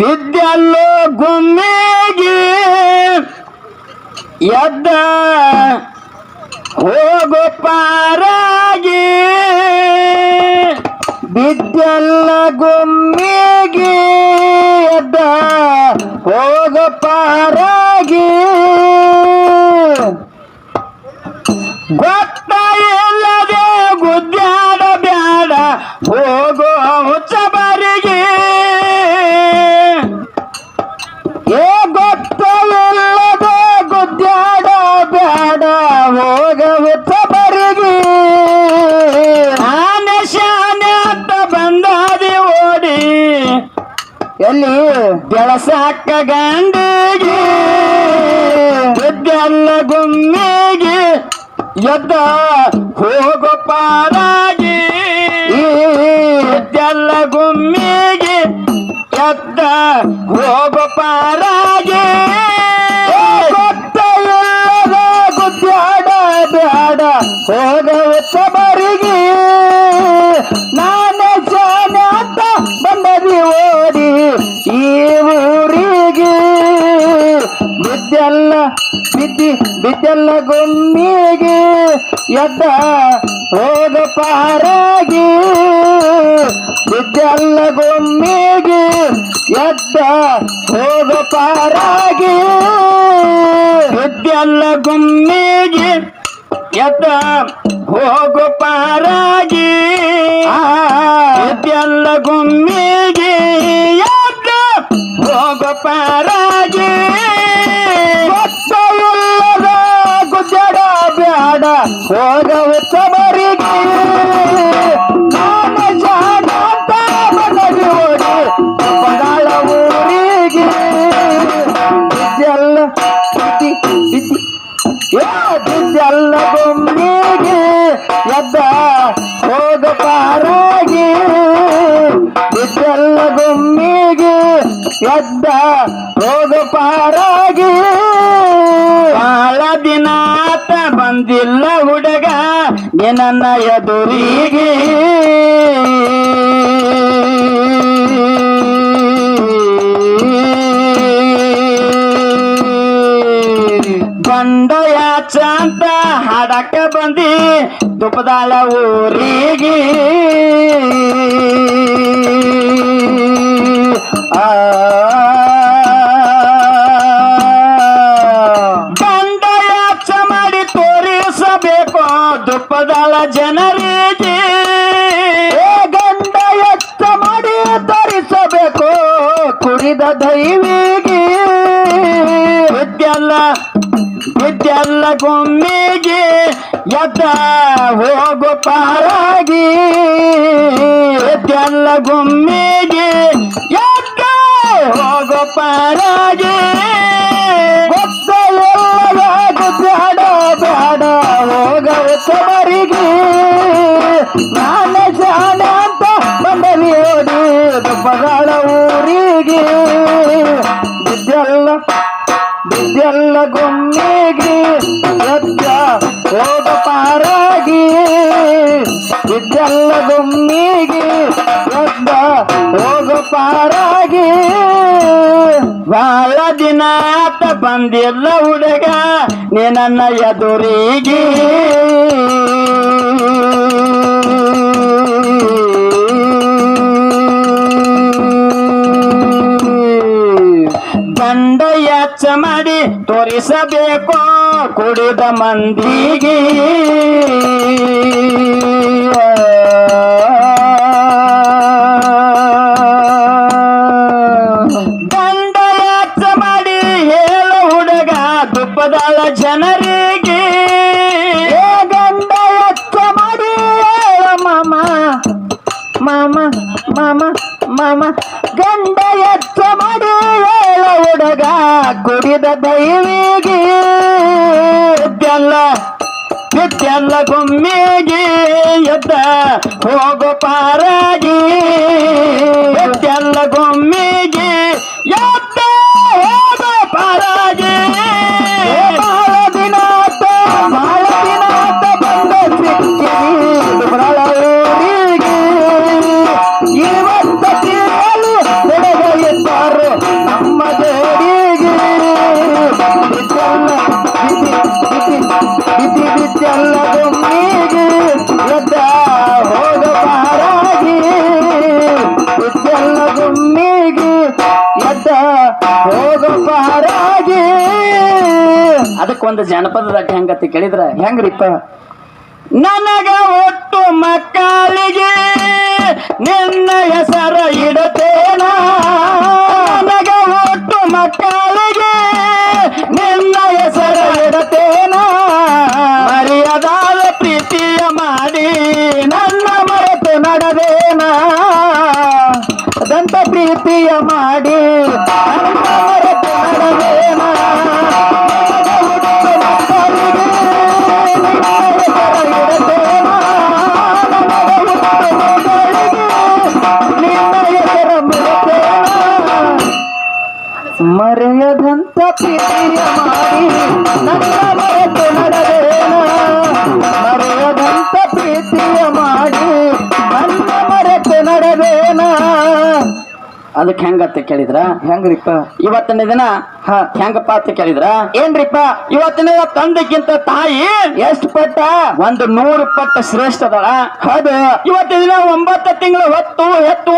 ಬಿದ್ದಲ್ಲೋ ಗುಮ್ಮಿಗೆ ಎದ್ದ ಹೋಗು ಪಾರಾಗಿ. ಬಿದ್ದಲ್ಲ ಗುಮ್ಮಿಗೆ ಎದ್ದ ಹೋಗು ಪಾರಾಗಿ. ಗೊತ್ತ ಇಲ್ಲದೆ ಗುದ್ದಾಡ ಬ್ಯಾಡ ಹೋಗೋ ಹುಚ್ಚಬರಿಗೆ ಬೆಳಸಾಕ ಗಂಡಿಗೆ ಬಿದ್ದಲ್ಲ ಗುಮ್ಮಿಗೆ ಎದ್ದ ಹೋಗೋ ಪಾರಾಗಿ ಬಿದ್ದಲ್ಲ ಗುಮ್ಮಿಗೆ ಎದ್ದ ಹೋಗೋ ಎದ್ದ ಹೋಗ ಪಾರಾಗಿ ಬಿದ್ದೆಲ್ಲ ಗುಮ್ಮಿಗೆ ಎದ್ದ ಹೋಗ ಪಾರಾಗಿ ಬಿದ್ದೆಲ್ಲ ಗುಮ್ಮಿಗೆ ಎದ್ದ ಹೋಗು ಪಾರಾಗಿ ಎದ್ದೆಲ್ಲ ಗುಮ್ಮಿಗೆ ಎದ್ದ ಹೋಗು ಪಾರಾಗಿ ಬಿದ್ದಿ ಬಿದ್ದಿ ಯಾದಿದ್ದೆಲ್ಲ ಗುಮ್ಮಿಗೆ ಎದ್ದ ಹೋಗ ಪಾರಾಗಿ ಬಿದ್ದೆಲ್ಲ ಗುಮ್ಮಿಗೆ ಎದ್ದ ಹೋಗ ಪಾರಾಗಿ ಬಂದಿಲ್ಲ ಹುಡುಗ ನಿನ್ನ ಎದುರಿಗೆ. ಬಂಡಯ ಚಾಂತ ಹಡಕ ಬಂದಿ ತುಪ್ಪದಾಳ ಊರಿಗೆ. ಆ ತುಪ್ಪದಾಳ ಜನರಿಗೆ ಗಂಡ ಎಚ್ಚ ಮಾಡಿ ತರಿಸಬೇಕು ಕುಡಿದ ದೈವಿಗೆ. ವಿದ್ಯಲ್ಲ ವಿದ್ಯಲ್ಲ ಗೊಮ್ಮಿಗೆ ಎದ್ದ ಹೋಗು ಪಾರಾಗಿ. ವಿದ್ಯಲ್ಲ ಗೊಮ್ಮಿಗೆ ಎದ್ದ ಹೋಗು ಪಾರಾಗಿ. ಬಹಳ ದಿನ ಆತ ಬಂದಿಲ್ಲ ಹುಡುಗ ನೀ ನನ್ನ ಎದುರಿಗೆ. ದಂಡ ಮಾಡಿ ತೋರಿಸಬೇಕು ಕುಡಿದ ಮಂದಿಗೆ. ಮಾಮ ಮಾಮ ಗಂಡ ಮಾಡಿ ಏಳ ಹುಡುಗ ಕುಡಿದ ದೈವಿಗೆ. ಎದ್ದಲ್ಲ ಎದ್ದಲ್ಲ ಗೊಮ್ಮೆಗೆ ಎದ್ದ ಹೋಗೋ ಪಾರಾಗಿ. ಎದ್ದಲ್ಲ ಗುಮ್ಮಿಗೆ ಒಂದು ಜನಪದದ ಹೆಂಗತಿ ಕೇಳಿದ್ರ, ಹೆಂಗ್ರಿಪ್ಪ? ನನಗ ಒಟ್ಟು ಮಕ್ಕಳಿಗೆ ನಿನ್ನ ಹೆಸರ ಇಡತೇನ? ನನಗ ಒಟ್ಟು ಮಕ್ಕಳಿಗೆ ನಿನ್ನ ಹೆಸರ ಇಡತೇನ? ಮರ್ಯಾದಾದ ಪ್ರೀತಿಯ ಮಾಡಿ ನನ್ನ ಮರೆತು ನಡದೇನ? ದಂತ ಪ್ರೀತಿಯ ಮಾಡಿ ನನ್ನ ಮರೆತು. ಮಾಡಿ ನನ್ನ ಮರೆತು ನಡೆದೇನ ಮರೆಯದಂತ ಪ್ರೀತಿಯ ಮಾಡಿ ನನ್ನ ಮರೆತು ನಡೆದೇನ ಅದಕ್ಕೆ ಹೆಂಗತ್ತ ಕೇಳಿದ್ರ? ಹೆಂಗ್ರಿಪ್ಪ? ಇವತ್ತಿನ ದಿನ ಹ. ಹೆಂಗಪ್ಪ ಅಂತ ಕೇಳಿದ್ರ? ಏನ್ರಿಪ್ಪ? ಇವತ್ತಿನ ದಿನ ತಂದಕ್ಕಿಂತ ತಾಯಿ ಎಷ್ಟು ಪಟ್ಟ? ಒಂದು ನೂರು ಪಟ್ಟ ಶ್ರೇಷ್ಠ ಅದಳ. ಹೌದು. ಇವತ್ತಿನ ದಿನ ಒಂಬತ್ತು ತಿಂಗಳು ಹೊತ್ತು ಎತ್ತು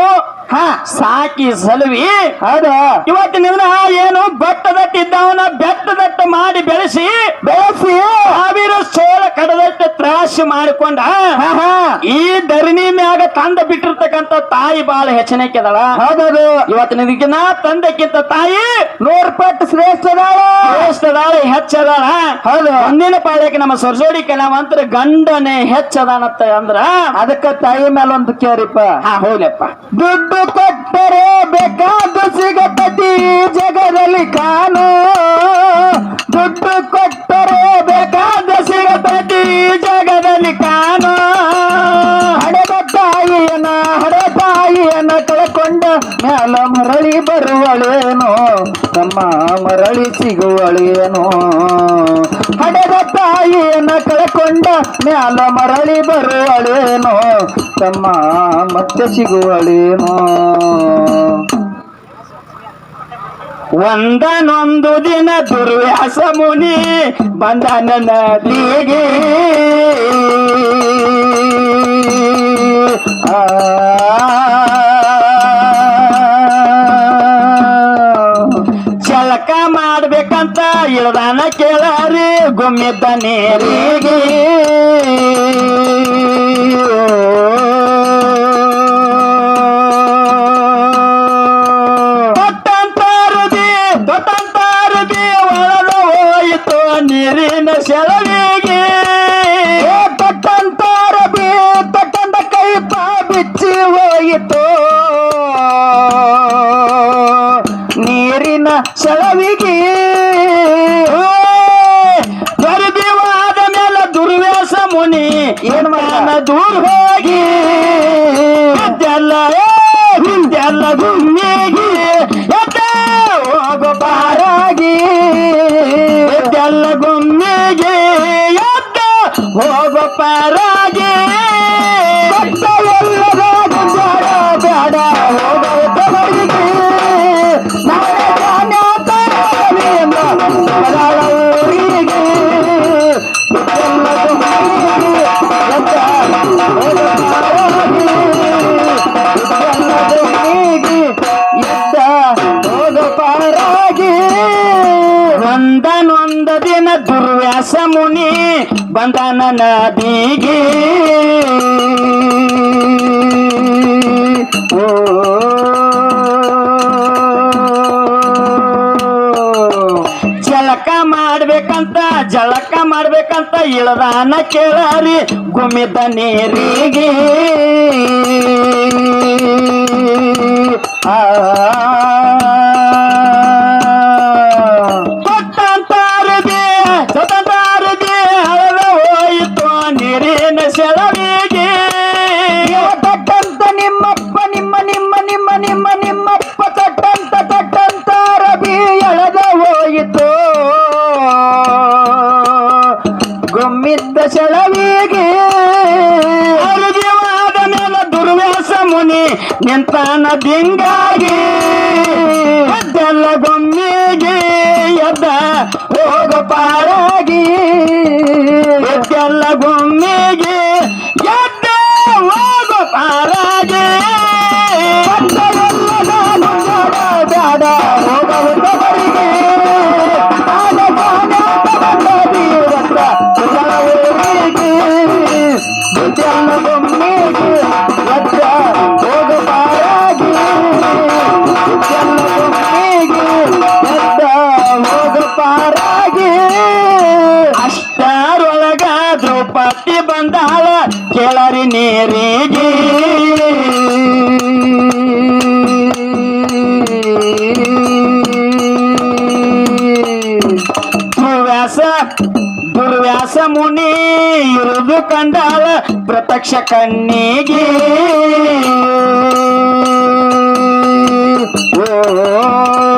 ಸಾಕಿ ಸಲುವಿ. ಹೌದು. ಇವತ್ತಿನ ದಿನ ಏನು ಬೆಟ್ಟದಟ್ಟಿದ್ದವನ ಬೆಟ್ಟದಟ್ಟ ಮಾಡಿ ಬೆಳೆಸಿ ಬೆಳೆಸಿ ಸಾವಿರ ಸೋಳ ಕಡದಟ್ಟ ತ್ರಾಸಿ ಮಾಡಿಕೊಂಡ. ಹ ಹ. ಈ ಧರಣಿ ಮ್ಯಾಗ ತಂದ ಬಿಟ್ಟಿರ್ತಕ್ಕಂತ ತಾಯಿ ಬಾಳ ಕೆದಳ ಹೌದದು. ಇವತ್ತಿನ ದಿನ ತಂದಕ್ಕಿಂತ ತಾಯಿ ನೂರ್ ಪಟ್ಟು ಶ್ರೇಷ್ಠದಾಳ. ಶ್ರೇಷ್ಠದಾಳ ಹೆಚ್ಚದಾಳ. ಹೌದು. ಅಂದಿನ ಪಾಳ್ಯಕ್ಕೆ ನಮ್ಮ ಸರ್ಜೋಡಿ ಕೆಲವಂತರ ಗಂಡನೆ ಹೆಚ್ಚದಾನತ್ತ ಅಂದ್ರ ಅದಕ್ಕ ತಾಯಿ ಮೇಲೆ ಒಂದು ಕೇರಿಪ್ಪ. ಹಾ ಹೋಗ್ಲಪ್ಪ. ದುಡ್ಡು ಕೊಟ್ಟರೆ ಬೇಕಾದ ಸಿಗತತಿ ಜಗದಲ್ಲಿ ಕಾನು. ದುಡ್ಡು ಕೊಟ್ಟರೆ ಬೇಕಾದ ಸಿಗತತಿ ಜಗದಲ್ಲಿ ಕಾಣೋ ಹಡೆದ ಹಡೆ ತಾಯಿಯನ ಕಳ್ಕೊಂಡ ಮ್ಯಾಲ ಮರಳಿ ಬರುವಳೇನು ತಮ್ಮ ಮರಳಿ ಸಿಗುವಳೇನು. ಹಡೆದ ತಾಯಿಯನ್ನ ಕಳ್ಕೊಂಡ ಮ್ಯಾಲ ಮರಳಿ ಬರುವಳೇನು, ತಮ್ಮ ಮತ್ತೆ ಸಿಗುವಳೇನೋ. ಒಂದನೊಂದು ದಿನ ದುರ್ವ್ಯಾಸ ಮುನಿ ನದಿಗೆ ಚಳಕ ಮಾಡ್ಬೇಕಂತ ಇಳ್ದಾನ ಕೇಳಾರಿ ಗುಮ್ಮಿದ್ದ ನೀರಿಗೆ ಮುನಿ ಬಂದನ ನದಿಗೆ ಜಲಕ ಮಾಡ್ಬೇಕಂತ ಜಳಕ ಮಾಡ್ಬೇಕಂತ ಇಳದಾನ ಕೇಳಾರಿ ಗುಮಿದ ನೀರಿಗೆ. ಆ. ಸೆಳವಿಗೆ ಅರುದಿವಾದ ಮೇಲೆ ದುರ್ವ್ಯಾಸ ಮುನಿ ನಿಂತಾನ ದಿಂಗಾಗಿ. ಎದ್ದೆಲ್ಲ ಗೊಮ್ಮಿಗೆ ಎದ್ದ ಹೋಗ ಪಾರಾಗಿ. ಎದ್ದೆಲ್ಲ ಗೊಮ್ಮಿಗೆ ಮುನಿ ಇರುದು ಕಂಡಾಳ ಪ್ರತ್ಯಕ್ಷ ಕಣ್ಣಿಗೆ. ಓ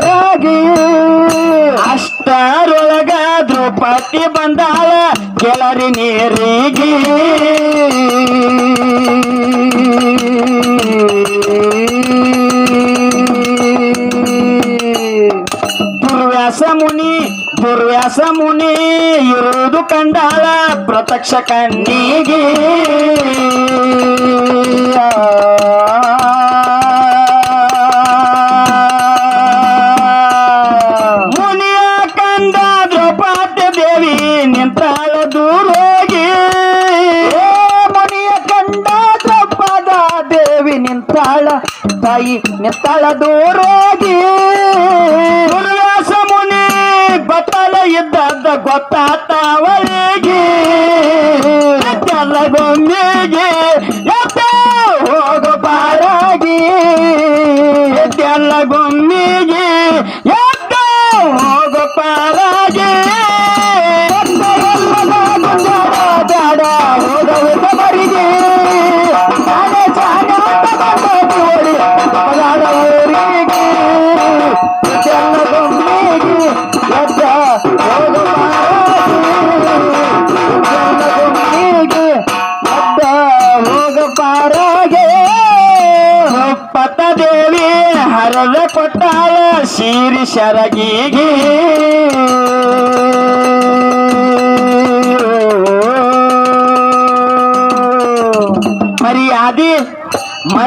ಪಾರಾಗಿ ಅಷ್ಟರೊಳಗ ದ್ರೌಪದಿ ಬಂದಾಳ ಕೆಳರಿ ನೀರಿಗೆ. ದುರ್ವ್ಯಾಸ ಮುನಿ ದುರ್ವ್ಯಾಸ ಮುನಿ ಇರುವುದು ಕಂಡಾಳ ಪ್ರತ್ಯಕ್ಷ ಕಣ್ಣಿಗೆ. ತಾಯಿ ನಿಂತಾಳ ದೂರೋಗಿ ದುರ್ವ್ಯಾಸ ಮುನಿ ಬತ್ತಲ ಇದ್ದದ್ದ ಗೊತ್ತಾತ ಅವಳಿಗೆ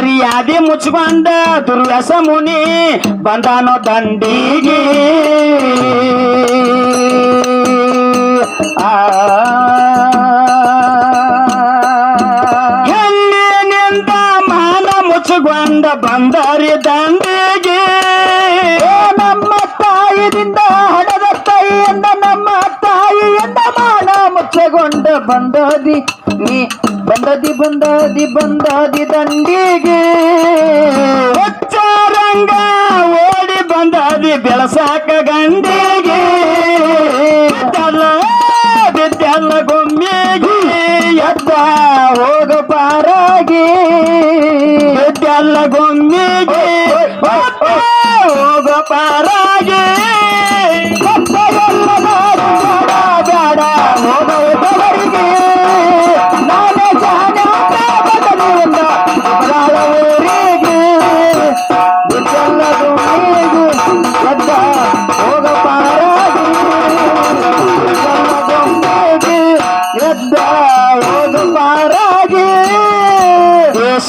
ಮರ್ಯಾದೆ ಮುಚ್ಕೊಂಡ ದುರ್ವ್ಯಾಸ ಮುನಿ ಬಂದಾನೋ ದಂಡಿಗೆ. ಎಲ್ಲಿನಿಂದ ಮಾನ ಮುಚ್ಚಗೊಂಡ ಬಂದದಿ ನೀ ಬಂದದಿ ಬಂದದಿ ಬಂದದಿ ದಂಡಿಗೆ. ಹುಚ್ಚಾರಂಗ ಓಡಿ ಬಂದದಿ ಬೆಳಸಾಕ ಗಂಡಿಗೆ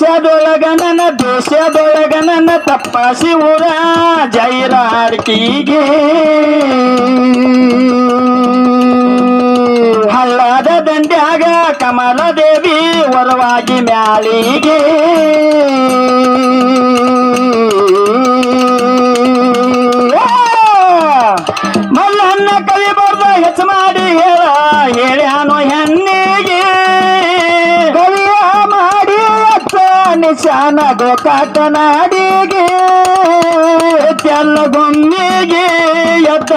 ದೇಶದೊಳಗ ನನ್ನ ದೇಶದೊಳಗ ನನ್ನ ತಪ್ಪಾಸಿ ಊರ ಜೈರಾಡ್ಕಿಗೆ. ಹಳ್ಳದ ದಂಡ್ಯಾಗ ಕಮಲ ದೇವಿ ವರವಾಗಿ ಮ್ಯಾಲಿಗೆ ಮಲ್ಲನ್ನ ಕವಿ ಬರ್ದ ಹೆಚ್ಚು ಮಾಡಿ ಹೇಳ, ಹೇಳ್ಯಾನೋ ಹೆಣ್ಣಿಗೆ ನಿಶಾನ ಗೋಕಾಕ ನಾಡಿಗೆ ತೆಲ್ಲ ಗೊಮ್ಮಿಗೆ ಎದ್ದ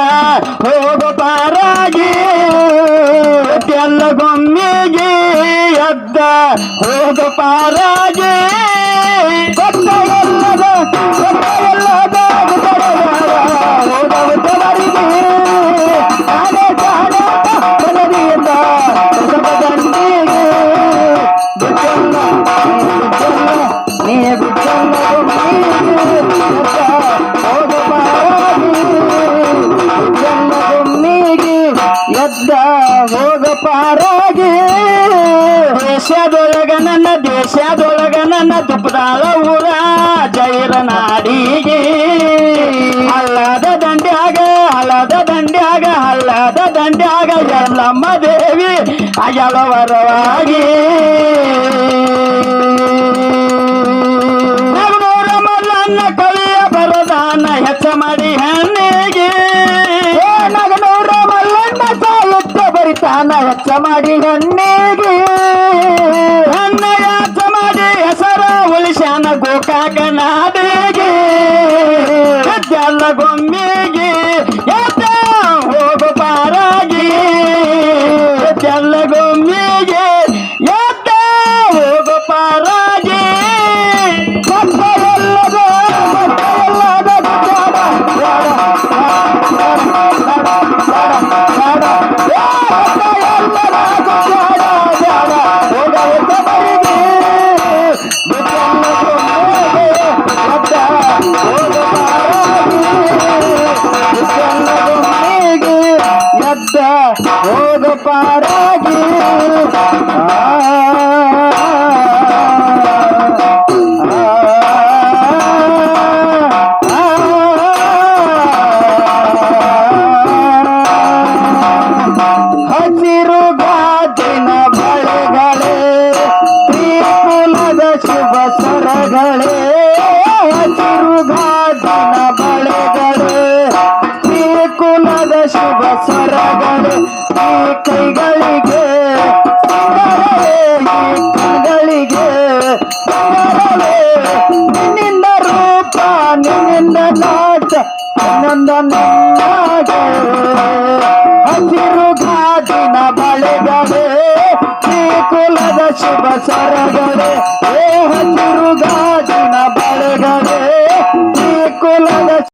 ಹೋಗು ಪಾರಾಗಿ ತೆಲ್ಲ ಗೊಮ್ಮಿಗೆ ಎದ್ದ ಹೋಗು ಪಾರಾಗಿ ಗೊತ್ತ ಎಲ್ಲದ ಗೊತ್ತ ಎಲ್ಲದ ಎದ್ದ ಹೋಗ ದೇಶದೊಳಗ ನನ್ನ ದೇಶದೊಳಗ ನನ್ನ ತುಪ್ಪದಾಳ ಊರ ಜೈರ ನಾಡಿಗೆ ಅಲ್ಲದ ದಂಡ್ಯಾಗ ಅಲ್ಲದ ದಂಡ್ಯಾಗ ಅಲ್ಲದ ದಂಡ್ಯಾಗ ಎಲ್ಲಮ್ಮ ದೇವಿ ಅಯಲವರವಾಗಿ ನನ್ನ ಕಲಿಯ ಬರದಾನ ಹೆಚ್ಚ ಮಾಡಿ ಹೆಣ್ಣಿಗೆ. ನಗನೂರ ಮಲ್ಲಣ್ಣ ಸಾಲುತ್ತ ಬರಿತಾನ ಹೆಚ್ಚ ಮಾಡಿ ಹೆಣ್ಣು ಮಗಳೇ ಶಿವ ಸರಗಡೆ ದೇಹ ತಿರುಗಾಜಿನ ಬಳೆಗಡೆ ಈ ಕುಲದ